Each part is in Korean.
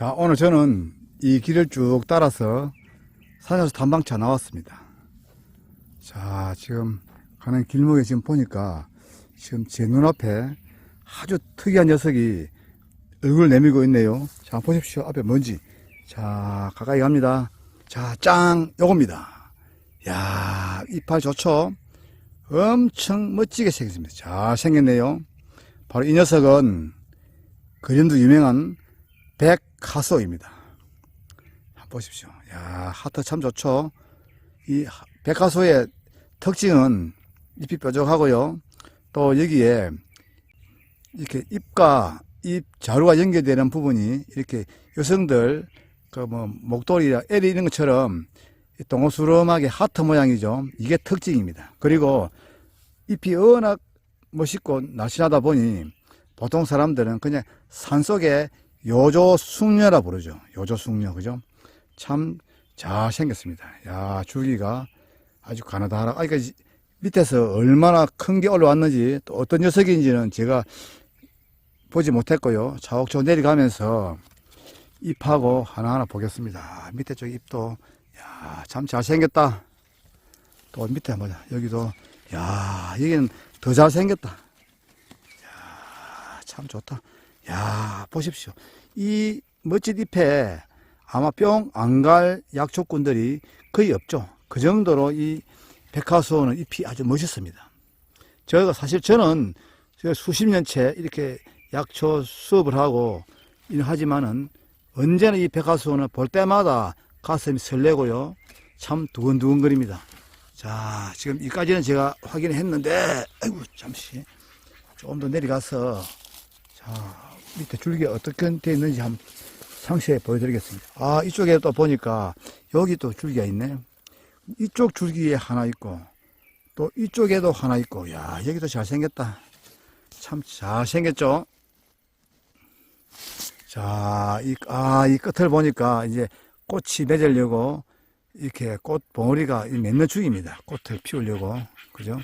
자, 오늘 저는 이 길을 쭉 따라서 산에서 단방차 나왔습니다. 자, 지금 가는 길목에 지금 보니까 지금 제 눈앞에 아주 특이한 녀석이 얼굴을 내밀고 있네요. 자, 보십시오. 앞에 뭔지. 자, 가까이 갑니다. 자, 짱! 요겁니다. 야 이빨 좋죠? 엄청 멋지게 생겼습니다. 잘 생겼네요. 바로 이 녀석은 그림도 유명한 백하소입니다. 한번 보십시오. 야, 하트 참 좋죠? 이 하- 백하소의 특징은 잎이 뾰족하고요. 또 여기에 이렇게 잎과 잎 자루가 연결되는 부분이 이렇게 여성들 그 뭐 목도리나 애리 이런 것처럼 이 동호수름하게 하트 모양이죠. 이게 특징입니다. 그리고 잎이 워낙 멋있고 날씬하다 보니 보통 사람들은 그냥 산속에 요조 숙녀라 부르죠. 요조 숙녀, 그죠? 참 잘생겼습니다. 야, 줄기가 아주 가나다라. 아, 그러니까 밑에서 얼마나 큰 게 올라왔는지 또 어떤 녀석인지는 제가 보지 못했고요. 차곡차곡 내려가면서 잎하고 하나하나 보겠습니다. 밑에 쪽 잎도, 야, 참 잘생겼다. 또 밑에 한번. 여기도, 야, 여기는 더 잘생겼다. 야, 참 좋다. 야, 보십시오. 이 멋진 잎에 아마 뿅 안 갈 약초꾼들이 거의 없죠. 그 정도로 이 백화수호는 잎이 아주 멋있습니다. 저희가 사실 저는 제가 수십 년째 이렇게 약초 수업을 하고 일 하지만은 언제나 이 백화수호는 볼 때마다 가슴이 설레고요. 참 두근두근거립니다. 자, 지금 이까지는 제가 확인했는데, 아이고, 잠시. 조금 더 내려가서, 자, 밑에 줄기가 어떻게 되어 있는지 한번 상세히 보여드리겠습니다. 아, 이쪽에 또 보니까 여기 또 줄기가 있네요. 이쪽 줄기에 하나 있고, 또 이쪽에도 하나 있고, 야, 여기도 잘생겼다. 참 잘생겼죠? 자, 이, 아, 이 끝을 보니까 이제 꽃이 맺으려고 이렇게 꽃 봉오리가 맺는 중입니다. 꽃을 피우려고. 그죠?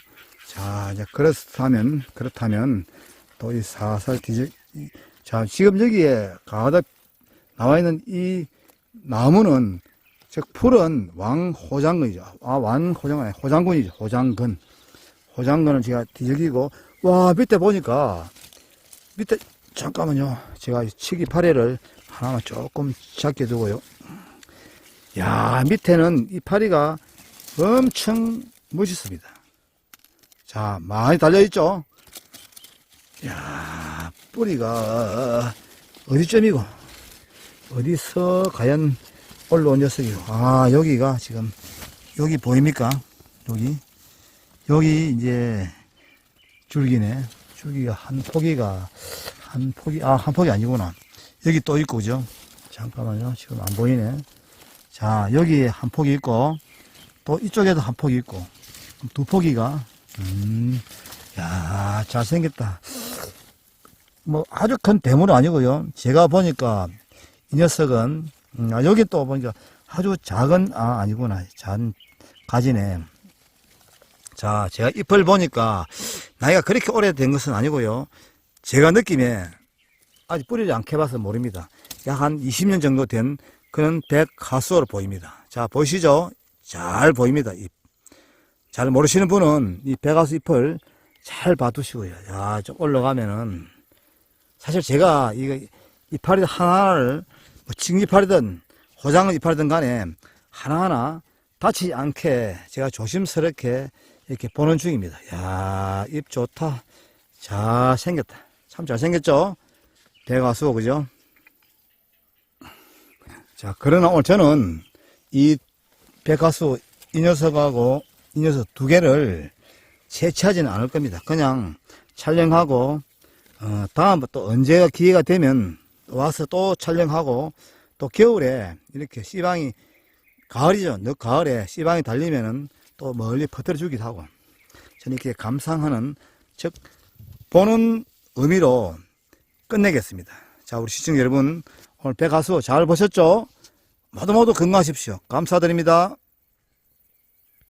자, 이제 그렇다면, 그렇다면 또 이 사살 이- 자, 지금 여기에 가득 나와 있는 이 나무는 즉 풀은 왕호장근이죠. 아, 왕호장근 아니 호장근이죠. 호장근. 호장근을 제가 뒤적이고 와 밑에 보니까 밑에 잠깐만요. 제가 이 치기 파래를 하나만 조금 작게 두고요. 야 밑에는 이 파리가 엄청 멋있습니다. 자 많이 달려 있죠. 야 뿌리가 어디쯤이고? 어디서 과연 올라온 녀석이고? 아 여기가 지금 여기 보입니까? 여기? 여기 이제 줄기네. 줄기가 한 포기가 한 포기 아 한 포기 아니구나. 여기 또 있고 그죠? 잠깐만요. 지금 안 보이네. 자 여기 한 포기 있고 또 이쪽에도 한 포기 있고 두 포기가 음 야 잘생겼다 뭐 아주 큰 대물은 아니고요. 제가 보니까 이 녀석은 음, 아, 여기 또 보니까 아주 작은 아 아니구나. 잔 가지네. 자 제가 잎을 보니까 나이가 그렇게 오래된 것은 아니고요. 제가 느낌에 아직 뿌리를 안 캐봐서 모릅니다. 약 한 20년 정도 된 그런 백하수로 보입니다. 자 보이시죠? 잘 보입니다 잎. 잘 모르시는 분은 이 백하수 잎을 잘 봐두시고요. 야 좀 올라가면은 사실 제가 이거 이파리 하나를 뭐 징 이파리든 호장은 이파리든 간에 하나하나 다치지 않게 제가 조심스럽게 이렇게 보는 중입니다. 야, 잎 좋다. 잘 생겼다. 참 잘 생겼죠? 대가수, 그죠? 자, 그러나 오늘 저는 이 백가수 이 녀석하고 이 녀석 두 개를 채취하지는 않을 겁니다. 그냥 촬영하고 어, 다음 또 언제가 기회가 되면 와서 또 촬영하고 또 겨울에 이렇게 씨방이 가을이죠. 늦 가을에 씨방이 달리면은 또 멀리 퍼뜨려 주기도 하고 저는 이렇게 감상하는 즉 보는 의미로 끝내겠습니다. 자 우리 시청자 여러분 오늘 백가수 잘 보셨죠? 모두 모두 건강하십시오. 감사드립니다.